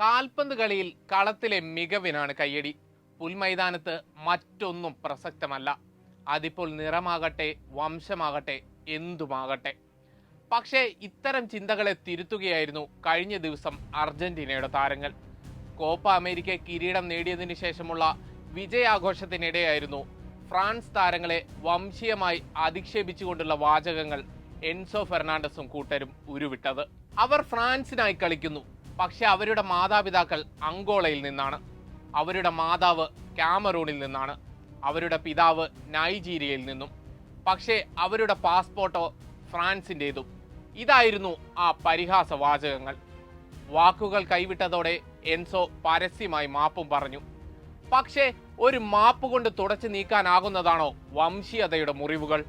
കാൽപന്ത് കളിയിൽ കളത്തിലെ മികവിനാണ് കയ്യടി. പുൽമൈതാനത്ത് മറ്റൊന്നും പ്രസക്തമല്ല. അതിപ്പോൾ നിറമാകട്ടെ വംശമാകട്ടെ എന്തുമാകട്ടെ. പക്ഷേ ഇത്തരം ചിന്തകളെ തിരുത്തുകയായിരുന്നു കഴിഞ്ഞ ദിവസം അർജന്റീനയുടെ താരങ്ങൾ. കോപ്പ അമേരിക്ക കിരീടം നേടിയതിനു ശേഷമുള്ള വിജയാഘോഷത്തിനിടെയായിരുന്നു ഫ്രാൻസ് താരങ്ങളെ വംശീയമായി അധിക്ഷേപിച്ചുകൊണ്ടുള്ള വാചകങ്ങൾ എൻസോ ഫെർണാണ്ടസും കൂട്ടരും ഉരുവിട്ടത്. അവർ ഫ്രാൻസിനായി കളിക്കുന്നു. പക്ഷെ അവരുടെ മാതാപിതാക്കൾ അങ്കോളയിൽ നിന്നാണ്. അവരുടെ മാതാവ് ക്യാമറൂണിൽ നിന്നാണ്. അവരുടെ പിതാവ് നൈജീരിയയിൽ നിന്നും. പക്ഷേ അവരുടെ പാസ്പോർട്ടോ ഫ്രാൻസിന്റേതും. ഇതായിരുന്നു ആ പരിഹാസ വാചകങ്ങൾ. വാക്കുകൾ കൈവിട്ടതോടെ എൻസോ പരസ്യമായി മാപ്പും പറഞ്ഞു. പക്ഷേ ഒരു മാപ്പ് കൊണ്ട് തുടച്ചു നീക്കാനാകുന്നതാണോ വംശീയതയുടെ മുറിവുകൾ?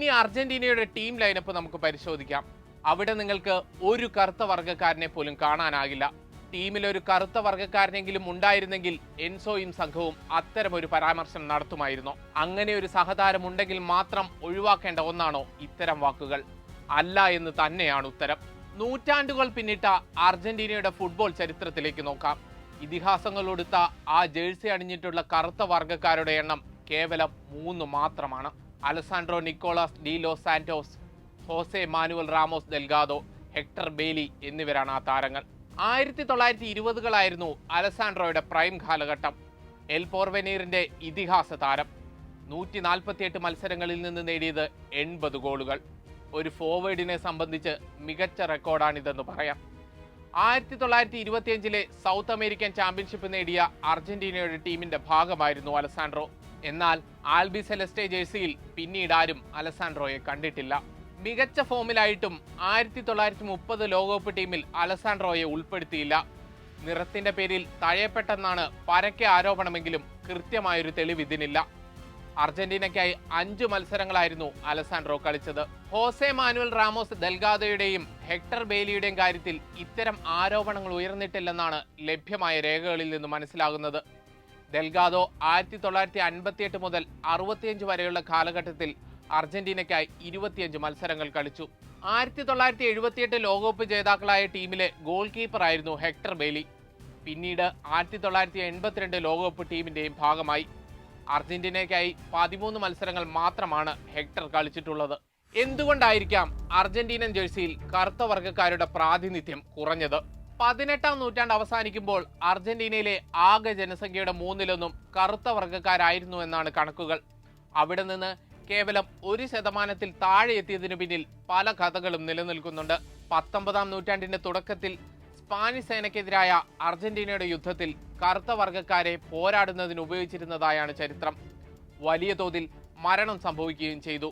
ഇനി അർജന്റീനയുടെ ടീം ലൈനപ്പ് നമുക്ക് പരിശോധിക്കാം. അവിടെ നിങ്ങൾക്ക് ഒരു കറുത്ത വർഗക്കാരനെ പോലും കാണാനാകില്ല. ടീമിൽ ഒരു കറുത്ത വർഗക്കാരനെങ്കിലും ഉണ്ടായിരുന്നെങ്കിൽ എൻസോയും സംഘവും അത്തരം ഒരു പരാമർശം നടത്തുമായിരുന്നു. അങ്ങനെ ഒരു സഹതാരം ഉണ്ടെങ്കിൽ മാത്രം ഒഴിവാക്കേണ്ട ഒന്നാണോ ഇത്തരം വാക്കുകൾ? അല്ല എന്ന് തന്നെയാണ് ഉത്തരം. നൂറ്റാണ്ടുകൾ പിന്നിട്ട അർജന്റീനയുടെ ഫുട്ബോൾ ചരിത്രത്തിലേക്ക് നോക്കാം. ഇതിഹാസങ്ങളൊടുത്ത ആ ജേഴ്സി അണിഞ്ഞിട്ടുള്ള കറുത്ത വർഗക്കാരുടെ എണ്ണം കേവലം മൂന്ന് മാത്രമാണ്. Alessandro Nicolas de Santos Jose Manuel Ramos Delgado Hector Baley എന്നിവരാണ് ആ താരങ്ങൾ. ആയിരത്തി തൊള്ളായിരത്തി ഇരുപതുകളായിരുന്നു അലസാൻഡ്രോയുടെ പ്രൈം കാലഘട്ടം എൽ പോർവെനീറിന്റെ ഇതിഹാസ താരം. നൂറ്റി നാൽപ്പത്തിയെട്ട് മത്സരങ്ങളിൽ നിന്ന് നേടിയത് എൺപത് ഗോളുകൾ. ഒരു ഫോർവേഡിനെ സംബന്ധിച്ച് മികച്ച റെക്കോർഡാണിതെന്ന് പറയാം. ആയിരത്തി തൊള്ളായിരത്തി ഇരുപത്തിയഞ്ചിലെ സൗത്ത് അമേരിക്കൻ ചാമ്പ്യൻഷിപ്പ് നേടിയ അർജന്റീനയുടെ ടീമിന്റെ ഭാഗമായിരുന്നു അലസാൻഡ്രോ. എന്നാൽ ആൽബി സെലസ്റ്റെ ജേഴ്സിയിൽ പിന്നീട് ആരും അലസാൻഡ്രോയെ കണ്ടിട്ടില്ല. മികച്ച ഫോമിലായിട്ടും ആയിരത്തി തൊള്ളായിരത്തി മുപ്പത് ലോകകപ്പ് ടീമിൽ അലസാൻഡ്രോയെ ഉൾപ്പെടുത്തിയില്ല. നിറത്തിന്റെ പേരിൽ തഴയപ്പെട്ടെന്നാണ് പരക്കെ ആരോപണമെങ്കിലും കൃത്യമായൊരു തെളിവ് ഇതിനില്ല. അർജന്റീനയ്ക്കായി അഞ്ചു മത്സരങ്ങളായിരുന്നു അലസാൻഡ്രോ കളിച്ചത്. ഹോസെ മാനുവൽ റാമോസ് ദൽഗാദയുടെയും ഹെക്ടർ ബേലിയുടെയും കാര്യത്തിൽ ഇത്തരം ആരോപണങ്ങൾ ഉയർന്നിട്ടില്ലെന്നാണ് ലഭ്യമായ രേഖകളിൽ നിന്ന് മനസ്സിലാകുന്നത്. ഡെൽഗാദോ ആയിരത്തി തൊള്ളായിരത്തി അൻപത്തിയെട്ട് മുതൽ അറുപത്തിയഞ്ച് വരെയുള്ള കാലഘട്ടത്തിൽ അർജന്റീനയ്ക്കായി ഇരുപത്തിയഞ്ച് മത്സരങ്ങൾ കളിച്ചു. ആയിരത്തി തൊള്ളായിരത്തി എഴുപത്തിയെട്ട് ലോകകപ്പ് ജേതാക്കളായ ടീമിലെ ഗോൾ കീപ്പറായിരുന്നു ഹെക്ടർ ബേലി പിന്നീട് ആയിരത്തി തൊള്ളായിരത്തി എൺപത്തിരണ്ട് ലോകകപ്പ് ടീമിന്റെയും ഭാഗമായി. അർജന്റീനയ്ക്കായി പതിമൂന്ന് മത്സരങ്ങൾ മാത്രമാണ് ഹെക്ടർ കളിച്ചിട്ടുള്ളത്. എന്തുകൊണ്ടായിരിക്കാം അർജന്റീനൻ ജേഴ്സിയിൽ കറുത്ത വർഗക്കാരുടെ പ്രാതിനിധ്യം കുറഞ്ഞത്? പതിനെട്ടാം നൂറ്റാണ്ട് അവസാനിക്കുമ്പോൾ അർജന്റീനയിലെ ആകെ ജനസംഖ്യയുടെ മൂന്നിലൊന്നും കറുത്ത വർഗക്കാരായിരുന്നു എന്നാണ് കണക്കുകൾ. അവിടെ നിന്ന് കേവലം ഒരു ശതമാനത്തിൽ താഴെ എത്തിയതിനു പിന്നിൽ പല കഥകളും നിലനിൽക്കുന്നുണ്ട്. പത്തൊമ്പതാം നൂറ്റാണ്ടിന്റെ തുടക്കത്തിൽ സ്പാനിഷ് സേനയ്ക്കെതിരായ അർജന്റീനയുടെ യുദ്ധത്തിൽ കറുത്ത വർഗക്കാരെ പോരാടുന്നതിന് ഉപയോഗിച്ചിരുന്നതായാണ് ചരിത്രം. വലിയ തോതിൽ മരണം സംഭവിക്കുകയും ചെയ്തു.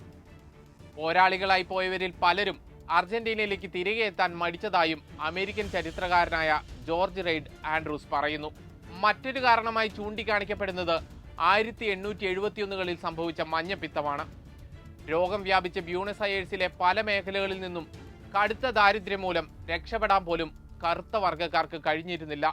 പോരാളികളായി പോയവരിൽ പലരും അർജന്റീനയിലേക്ക് തിരികെ എത്താൻ മടിച്ചതായും അമേരിക്കൻ ചരിത്രകാരനായ ജോർജ് റെയ്ഡ് ആൻഡ്രൂസ് പറയുന്നു. മറ്റൊരു കാരണമായി ചൂണ്ടിക്കാണിക്കപ്പെടുന്നത് ആയിരത്തി എണ്ണൂറ്റി എഴുപത്തിയൊന്നുകളിൽ സംഭവിച്ച മഞ്ഞപ്പിത്തമാണ്. രോഗം വ്യാപിച്ച ബ്യൂണസ് അയേഴ്സിലെ പല മേഖലകളിൽ നിന്നും കടുത്ത ദാരിദ്ര്യം മൂലം രക്ഷപ്പെടാൻ പോലും കറുത്ത വർഗക്കാർക്ക് കഴിഞ്ഞിരുന്നില്ല.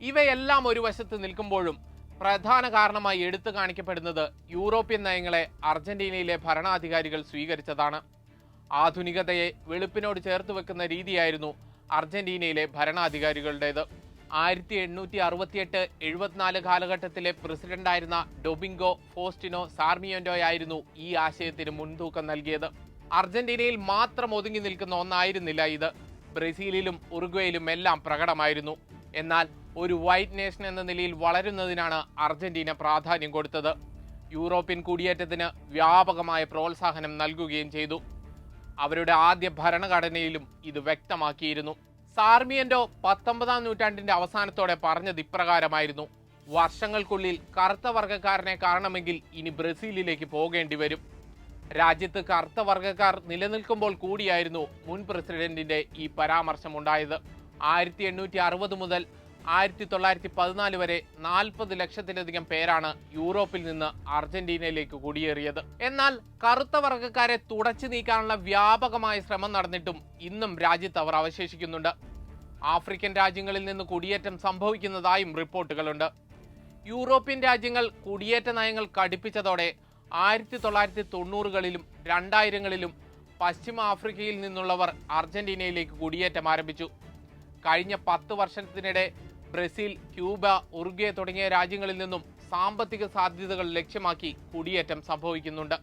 ഇവയെല്ലാം ഒരു വശത്ത് നിൽക്കുമ്പോഴും പ്രധാന കാരണമായി എടുത്തു കാണിക്കപ്പെടുന്നത് യൂറോപ്യൻ നയങ്ങളെ അർജന്റീനയിലെ ഭരണാധികാരികൾ സ്വീകരിച്ചതാണ്. ആധുനികതയെ വെളുപ്പിനോട് ചേർത്ത് വെക്കുന്ന രീതിയായിരുന്നു അർജന്റീനയിലെ ഭരണാധികാരികളുടേത്. ആയിരത്തി എണ്ണൂറ്റി അറുപത്തിയെട്ട് എഴുപത്തിനാല് കാലഘട്ടത്തിലെ പ്രസിഡന്റായിരുന്ന ഡൊബിങ്കോ ഫോസ്റ്റിനോ സാർമിയോൻഡോയായിരുന്നു ഈ ആശയത്തിന് മുൻതൂക്കം നൽകിയത്. അർജന്റീനയിൽ മാത്രം ഒതുങ്ങി നിൽക്കുന്ന ഒന്നായിരുന്നില്ല ഇത്. ബ്രസീലിലും ഉറുഗ്വേയിലും എല്ലാം പ്രകടമായിരുന്നു. എന്നാൽ ഒരു വൈറ്റ് നേഷൻ എന്ന നിലയിൽ വളരുന്നതിനാണ് അർജന്റീന പ്രാധാന്യം കൊടുത്തത്. യൂറോപ്യൻ കുടിയേറ്റത്തിന് വ്യാപകമായ പ്രോത്സാഹനം നൽകുകയും ചെയ്തു. അവരുടെ ആദ്യ ഭരണഘടനയിലും ഇത് വ്യക്തമാക്കിയിരുന്നു. സാർമിയന്റോ പത്തൊമ്പതാം നൂറ്റാണ്ടിന്റെ അവസാനത്തോടെ പറഞ്ഞത് ഇപ്രകാരമായിരുന്നു. വർഷങ്ങൾക്കുള്ളിൽ കറുത്ത വർഗക്കാരനെ കാണണമെങ്കിൽ ഇനി ബ്രസീലിലേക്ക് പോകേണ്ടി വരും. രാജ്യത്ത് കറുത്ത വർഗക്കാർ നിലനിൽക്കുമ്പോൾ കൂടിയായിരുന്നു മുൻ പ്രസിഡന്റിന്റെ ഈ പരാമർശമുണ്ടായത്. ആയിരത്തി എണ്ണൂറ്റി അറുപത് മുതൽ ആയിരത്തി തൊള്ളായിരത്തി പതിനാല് വരെ നാൽപ്പത് ലക്ഷത്തിലധികം പേരാണ് യൂറോപ്പിൽ നിന്ന് അർജന്റീനയിലേക്ക് കുടിയേറിയത്. എന്നാൽ കറുത്ത വർഗക്കാരെ തുടച്ചു നീക്കാനുള്ള വ്യാപകമായ ശ്രമം നടന്നിട്ടും ഇന്നും രാജ്യത്ത് അവർ അവശേഷിക്കുന്നുണ്ട്. ആഫ്രിക്കൻ രാജ്യങ്ങളിൽ നിന്ന് കുടിയേറ്റം സംഭവിക്കുന്നതായും റിപ്പോർട്ടുകളുണ്ട്. യൂറോപ്യൻ രാജ്യങ്ങൾ കുടിയേറ്റ നയങ്ങൾ കടുപ്പിച്ചതോടെ ആയിരത്തി തൊള്ളായിരത്തി തൊണ്ണൂറുകളിലും രണ്ടായിരങ്ങളിലും പശ്ചിമ ആഫ്രിക്കയിൽ നിന്നുള്ളവർ അർജന്റീനയിലേക്ക് കുടിയേറ്റം ആരംഭിച്ചു. കഴിഞ്ഞ പത്ത് വർഷത്തിനിടെ ബ്രസീൽ ക്യൂബ ഉറുഗ്വേ തുടങ്ങിയ രാജ്യങ്ങളിൽ നിന്നും സാമ്പത്തിക സാധ്യതകൾ ലക്ഷ്യമാക്കി കുടിയേറ്റം സംഭവിക്കുന്നുണ്ട്.